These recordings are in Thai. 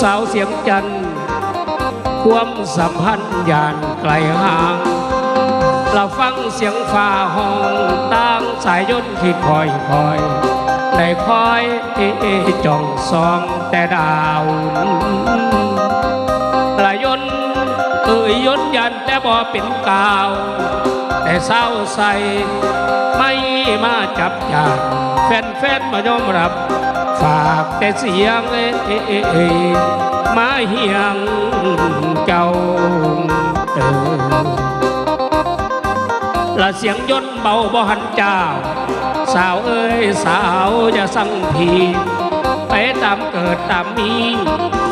สาวเสียงจันทร์ความสัมพันธ์ยานไกลห่างเราฟังเสียงฟ้าห้องต่างสายยนต์ที่คอยคอยได้คอยเอเอจ้องซองแต่ดาวละยยนต์เอ่ยยนต์ยันแต่บ่เป็นกาว แต่เศร้าใสไม่มาจับยานแฟนๆมายอมรับ ฝากแต่เสียงเอเอเอเอมาเฮียงเจ้าเออละเสียงย่นเบาบ่หันเจ้า สาวเอ้ยสาวอย่าสั่งพีไปตามเกิดตามมี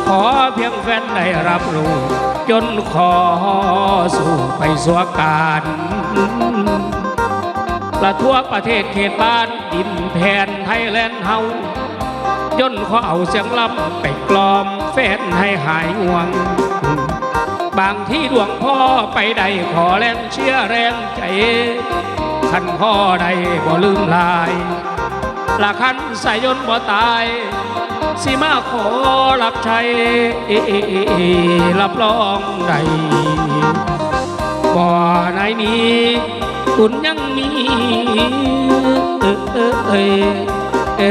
ขอเพียงแฟนได้รับรู้ จนขอสู่ไปสวการละทั่วประเทศเขตบ้านดินแผ่นไทยแลนด์เฮา จนขอเอาเสียงลำไปกลอมแฟนให้หายห่วง บางที่ดวงพ่อไปใดขอแรงเชื่อแรงใจขันพ่อใดบ่ลืมลายละคันสายยนต์บ่ตายสิมาขอรับใช้รับรองใดบ่ในนี้คุณยังมีเออเออเอยเอ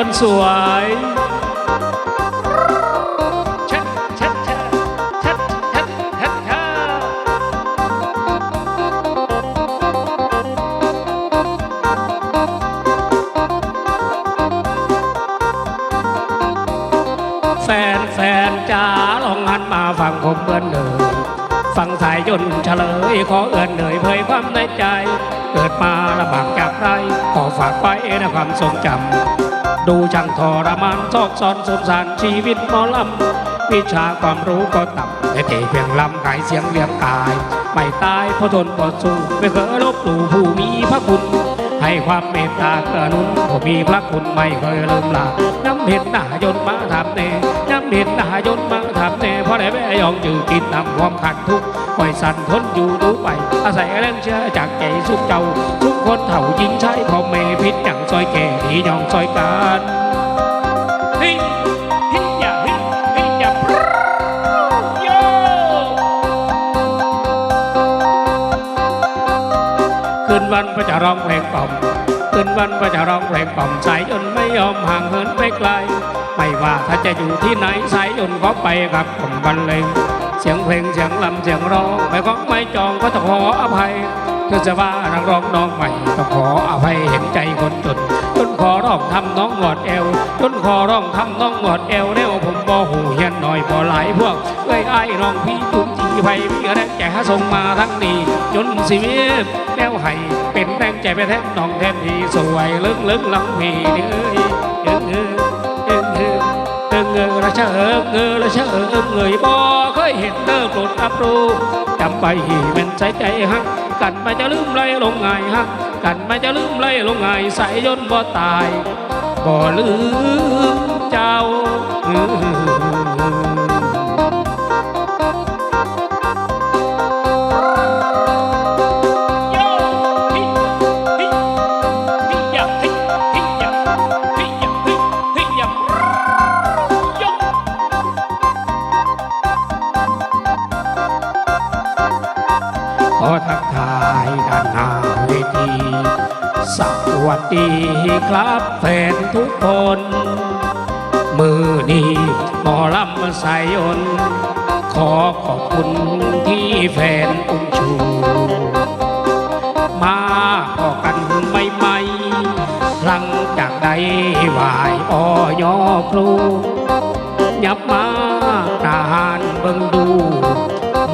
คนสวยชัดชัดชัดชัดชัดชัดชัดแฟนแฟนจ๋าลองหันมาฟังผมเพื่อนเลยฟังสายยนต์เฉลย ขอเอื่อนเหนื่อยเผยความในใจ เกิดมาลำบากจากไรขอฝากไว้ในความทรงจำ ดูช่างทรมานซอกซอนสมสารชีวิตหมอลำวิชาความรู้ก็ต่ำแต่เทเพียงลำหายเสียงเลี้ยงกาย ไม่ตายเพราะทนก่อสู้ไม่เคยลบหลู่ผู้มีพระคุณ ให้ความเมตตากระนุนผมมีพระคุณไม่เคยลืมลาน้ำเห็นหน้ายนมาทำเน เห็นหน้ายนต์มาทำเน่เพราะได้แม่ยองจือกินนำความขัดทุกข์ปล่อยสั่นทนอยู่ดูไป อาศัยแรงเชื่อจากใจสุขเจ้า ทุกคนเถ่ายิงใช้พ่อเมพิษอย่างซอยแก่ที่ยองซอยการฮ้ยเฮ้ยอย่าฮ้ยเฮ้ยาโยคืนวันพระจะร้องเพลงกล่อม คืนวันพระจะร้องเพลงกล่อมสายยนไม่ยอมห่างเหินไปไกล ไม่ว่าถ้าจะอยู่ที่ไหนสายยนก็ไปกับผมบรรเลงเสียงเพลงเสียงลำเสียงร้องไม่ก็ไม่จองก็ต้องขออภัยเธอจะว่านักร้องน้องใหม่ต้องขออภัยเห็นใจคนจน ขอร้องทำน้องหอดแอวจนขอร้องทำน้องหอดแอวแนวผมบ่หูเฮียนหน่อยบ่หลายพวกเอ้ยไอ้ายน้องพี่จุนจีไผมีแรงใจหาส่งมาทั้งนี้จนสิมีแนวให้เป็นแรงใจไปแทนน้องแทนที่สวยลึกลึกลังพีเอ้ยเอ้ยเอ้ยเอ้ยเอ้ยเอ้ยเอ้ยละเชอเงอละเชอเงยบ่เคยเห็นเด้อโปรดรับรู้จำไปเป็นใจใจฮัก กันไปจะลืมไรลงไงฮักกันไปจะลืมไรลงไงใส่ยนบ่ตายบ่ลืมเจ้า สวัสดีครับแฟนทุกคน มือนี้หมอลำสายยนขอขอบคุณที่แฟนอุ้มชู มาพอกันไม่ไม่ๆหลังจากใดวายอยอครูยับมาตานเบิ่งดู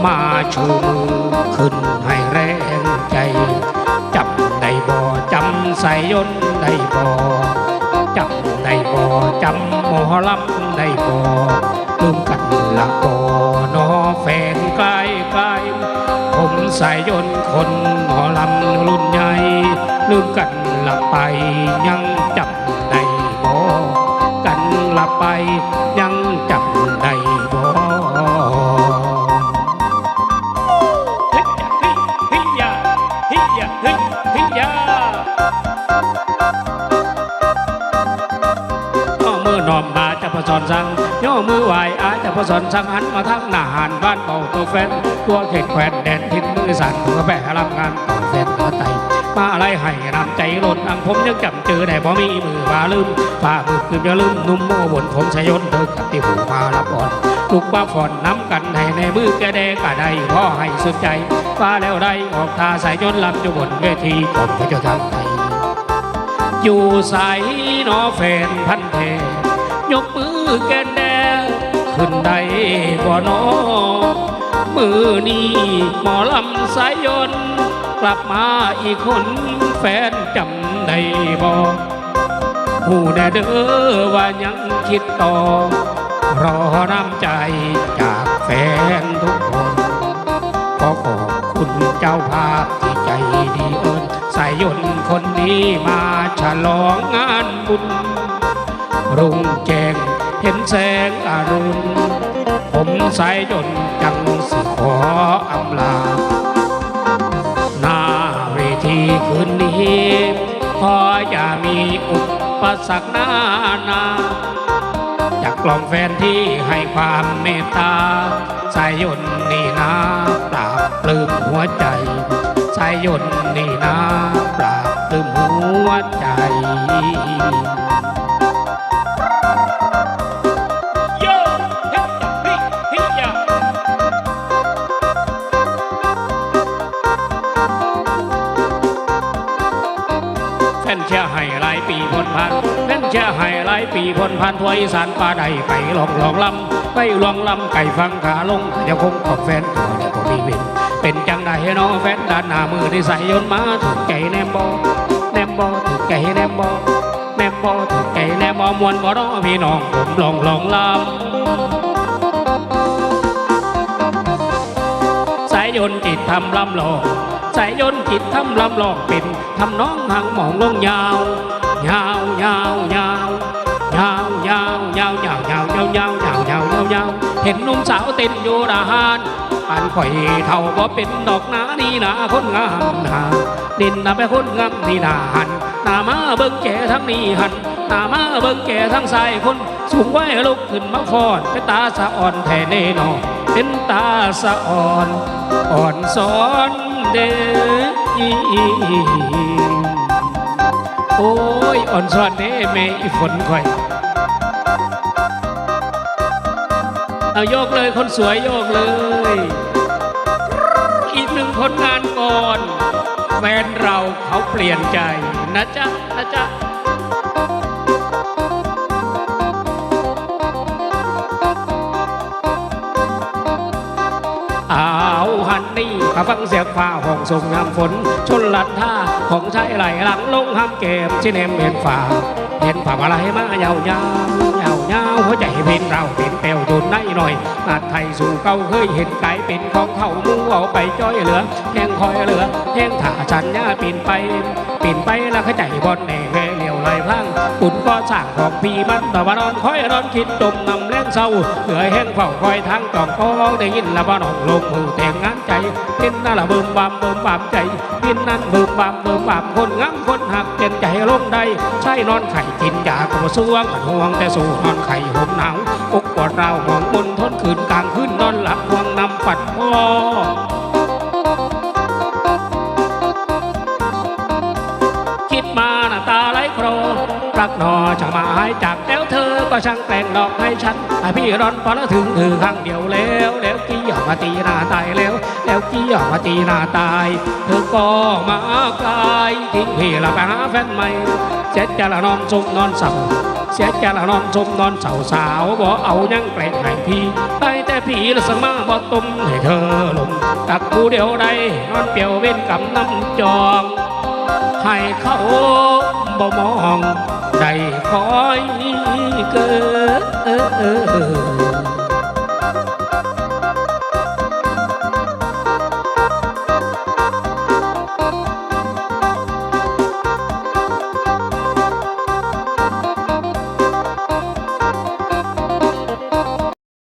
มาชูมือขึ้นให้แรงใจ ใส่ยนได้บ่จับได้บ่จำหมอลำได้บ่ลืมกันละบ่นอแฟนใกล้ใกล้ผมใส่ยนคนหมอลำรุ่นใหญ่ลืมกันละไปยังจับได้บ่กันละไปยังจับ อนสั่งย่อมือไหวอาจจะพอสอนสั่งหันมาทางหน้าหันบ้านเป่าตัวแฟนตัวเข็ดแขวนแดนทิ้งมือสั่นหัวแบะรับงานต่อแฟนขอไตมาอะไรให้นำใจหล่นอังผมยังจำเจอได้บ่มีมือว่าลืมฝ่ามือคืนอย่าลืมนุ่มโม่บนผมชยนเธอกับที่หูมารับอ่อนลูกป้าฝอนน้ำกันให้ในมือแกแดงกะได้พ่อให้สุดใจฟ้าแล้วได้ออกทาสายยนต์ลำอยู่บนเวทีผมพระเจ้าทางไทยอยู่ใสนอแฟนพันเท ยกมือแกนแดงขึ้นได้บ่นอมือนี้หมอลำสายยนต์กลับมาอีกคนแฟนจำได้บ่หูแน่เด้อว่ายังคิดต่อ รอน้ำใจจากแฟนทุกคนขอขอบคุณเจ้าภาพที่ใจดีเอิญสายยนต์คนนี้มาฉลองงานบุญ รุ่งแจ้งเห็นแสงอรุณ ผมสายยนต์จังสิขออำลา หน้าเวทีคืนนี้ขออย่ามีอุปสรรคหน้านาจากกล่องแฟนที่ให้ความเมตตา สายยนต์นี่นะปราบปลื้มหัวใจ สายยนต์นี่นะปราบปลื้มหัวใจายปีพ้นพันแฟนเชียร์ให้หลายปีพ้นพันทั่วอีสานป่าใดไปลองลองลำไปลองลำไก่ฟังขาลงจะคงขอบแฟนตัวเนี่ยก็มีเป็นเป็นจังใดเนาะแฟนด้านหน้ามือที่ใส่ยนต์มาถูกใจแนมบอแนมบอถูกใจแนมบอแนมบอถูกใจแนมบอมวนบ่รอพี่น้องผมลองลองลำสายยนต์จิตทำลำหลอกสายยนต์จิตทำลำหลอกเป็นทำน้องหางหมองลงยาว ยาวยาวยาวยาวยาวยาวยาวยาวยาวยาวยาวยาวยาวยาวเห็นนุ่มสาวเต้นอยู่ดาหานปานข่อยเท่าบ่เป็นดอกนานี่นาคนงามนาดินนาไปคนงามนี่นาหันนามาเบิ่งแก่ทั้งนี้หันนามาเบิ่งแก่ทั้งสายคนสูงไว้ลุกขึ้นมาฟอนเป็นตาสะอ่อนแท้แน่นอนเป็นตาสะอ่อนอ่อนสอนเด้อโอ้ย อ่อนสอนเด้แม่อีฝนคอย เอาโยกเลยคนสวยโยกเลย อีกหนึ่งผลงานก่อน แฟนเราเขาเปลี่ยนใจ นะจ๊ะ นะจ๊ะ นนี่มาฟังเสียงฟ้าห้องส่งน้ำฝน ชนลันท่าของชายไหลหลังลงห้ามเก็บชิเนมเห็นฝ่าเห็นฝ่าอะไรมายาวยาวยาวยาวหัวใจพินเราเป็นเปลวโดนในหน่อยนาดไทยสู่เก่าเคยเห็นไก่เป็นของเขามูเอาไปจ้อยเหลือแห้งคอยเหลือแห้งถ่าฉันย่าปีนไปปีนไปแล้วเข้าใจบอลแน่ เวเหลียวเลยพลังปุ่นก็สร้างของพี่มันต่ว่านอนคอยนอนคิดจมนำแรงเศร้าเหนื่อยแห้งเฝ้าคอยทางจอมก็ได้ยินละบ้านองลงมือแต่งงานใจเป็นนั่นละเบิ่มบามเบิ่มบามใจเป็นนั่นเบิ่มบามเบิ่มบามคนงามคนหักเจนใจลงได้ใช่นอนไข่กินยาก็บ่สวงกันห่วงแต่สู่นอนไข่ห่มหนาวอกปวดราวห่วงบนทนคืนกลางคืนนอนหลับห่วงนำปัดพ่อักหนอจะมาหายจากแล้วเธอก็ช่างแต่งดอกให้ฉันให้พี่ร้อนพอแล้วถึงถือข้งเดียวแล้ว แล้วกี้ออกมาตีหน้าตายแล้ว แล้วกี้ออกมาตีหน้าตาย เธอก็มาไกลทิ้งพี่ละไปหาแฟนใหม่เสียจะละนอนซุมนอนเศร้าเสียจะละนอนซุมนอนเศร้าสาวบ่เอายังแกล้งให้พี่ได้แต่พี่ละสังมาบ่ตุมให้เธอลงตักผู้เดียวใดนอนเปรียวเว้นกำน้ำจองให้เขา บ่มอง ใจคอยเกิด